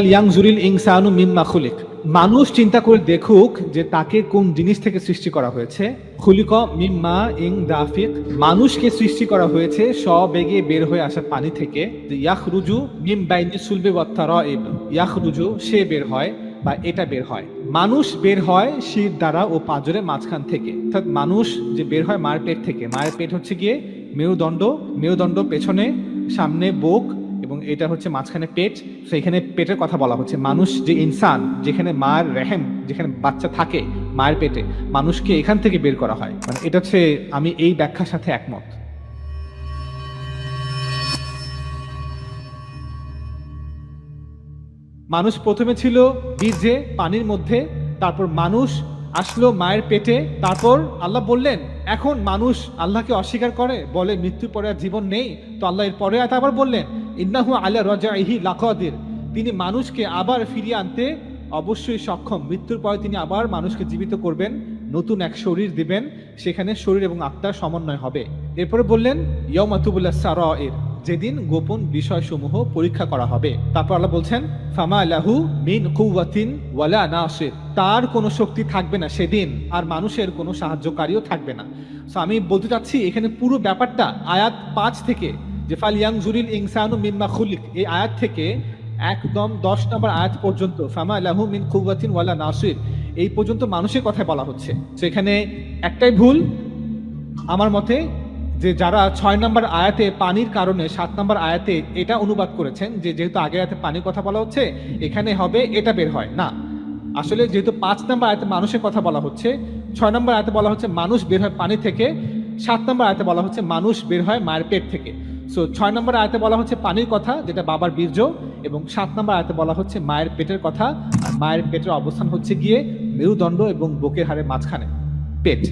ইয়াংজুরিল খুলিক। মানুষ চিন্তা করে দেখুক যে তাকে কোন জিনিস থেকে সৃষ্টি করা হয়েছে। খুলিক, মিম্মা, ইং, দাফিক, মানুষকে সৃষ্টি করা হয়েছে, সবেগে বের হয়ে আসা পানি থেকে। ইয়াখরুজু মিম বাইনি সুলবে ওয়াত্তার ইয়াখরুজু, সে বের হয় বা এটা বের হয়। মানুষ বের হয় শির দ্বারা ও পাঁজরের মাঝখান থেকে। অর্থাৎ মানুষ যে বের হয় মায়ের পেট থেকে। মায়ের পেট হচ্ছে গিয়ে মেরুদণ্ড। মেরুদণ্ড পেছনে, সামনে, বুক এবং এটা হচ্ছে মাঝখানে পেট তো এখানে পেটের কথা বলা হচ্ছে। মানুষ যে ইনসান, যেখানে মায়ের রেহেম, যেখানে বাচ্চা থাকে মায়ের পেটে, মানুষকে এখান থেকে বের করা হয়। মানে এটা হচ্ছে, আমি এই ব্যাখ্যার সাথে একমত। মানুষ প্রথমে ছিল বীর্যে, পানির মধ্যে, তারপর মানুষ আসলো মায়ের পেটে, তারপর আল্লাহ বললেন, এখন মানুষ আল্লাহকে অস্বীকার করে, বলে মৃত্যুর পরে আর জীবন নেই। তো আল্লাহ এর পরে আবার বললেন ইন্নাহু আলা রজা ইহি লাকাদির। তিনি মানুষকে আবার ফিরিয়ে আনতে অবশ্যই সক্ষম। মৃত্যুর পরে তিনি আবার মানুষকে জীবিত করবেন, নতুন এক শরীর দিবেন, সেখানে শরীর এবং আত্মার সমন্বয় হবে। এরপরে বললেন ইয়মাতুবুল্লাহ সারা এর যেদিন গোপন বিষয়সমূহ পরীক্ষা করা হবে। তারপর আল্লাহ বলছেন, ফামা লাহু মিন কুওয়াতিন ওয়ালা নাসির তার কোনো শক্তি থাকবে না সেদিন, আর মানুষের কোনো সাহায্যকারীও থাকবে না। সো আমি বলতে চাচ্ছি, এখানে পুরো ব্যাপারটা আয়াত পাঁচ থেকে যে ফাল ইয়াংজুরিল ইনসানু মিম্মা খুলিক, এই আয়াত থেকে একদম দশ নম্বর আয়াত পর্যন্ত, ফামা লাহু মিন কুওয়াতিন ওয়ালা নাসির, এই পর্যন্ত মানুষের কথা বলা হচ্ছে। তো এখানে একটাই ভুল, আমার মতে যে যারা ছয় নম্বর আয়াতে পানির কারণে সাত নম্বর আয়াতে এটা অনুবাদ করেছেন, যে যেহেতু আগের আয়াতে পানির কথা বলা হচ্ছে, এখানে হবে এটা বের হয়। না, আসলে যেহেতু পাঁচ নম্বর আয়াতে মানুষের কথা বলা হচ্ছে, ছয় নম্বর আয়াতে বলা হচ্ছে মানুষ বের হয় পানি থেকে, সাত নম্বর আয়াতে বলা হচ্ছে মানুষ বের হয় মায়ের পেট থেকে। সো ছয় নম্বর আয়তে বলা হচ্ছে পানির কথা, যেটা বাবার বীর্য, এবং সাত নম্বর আয়তে বলা হচ্ছে মায়ের পেটের কথা, আর মায়ের পেটের অবস্থান হচ্ছে গিয়ে মেরুদণ্ড এবং বুকের হাড়ের মাঝখানে, পেট।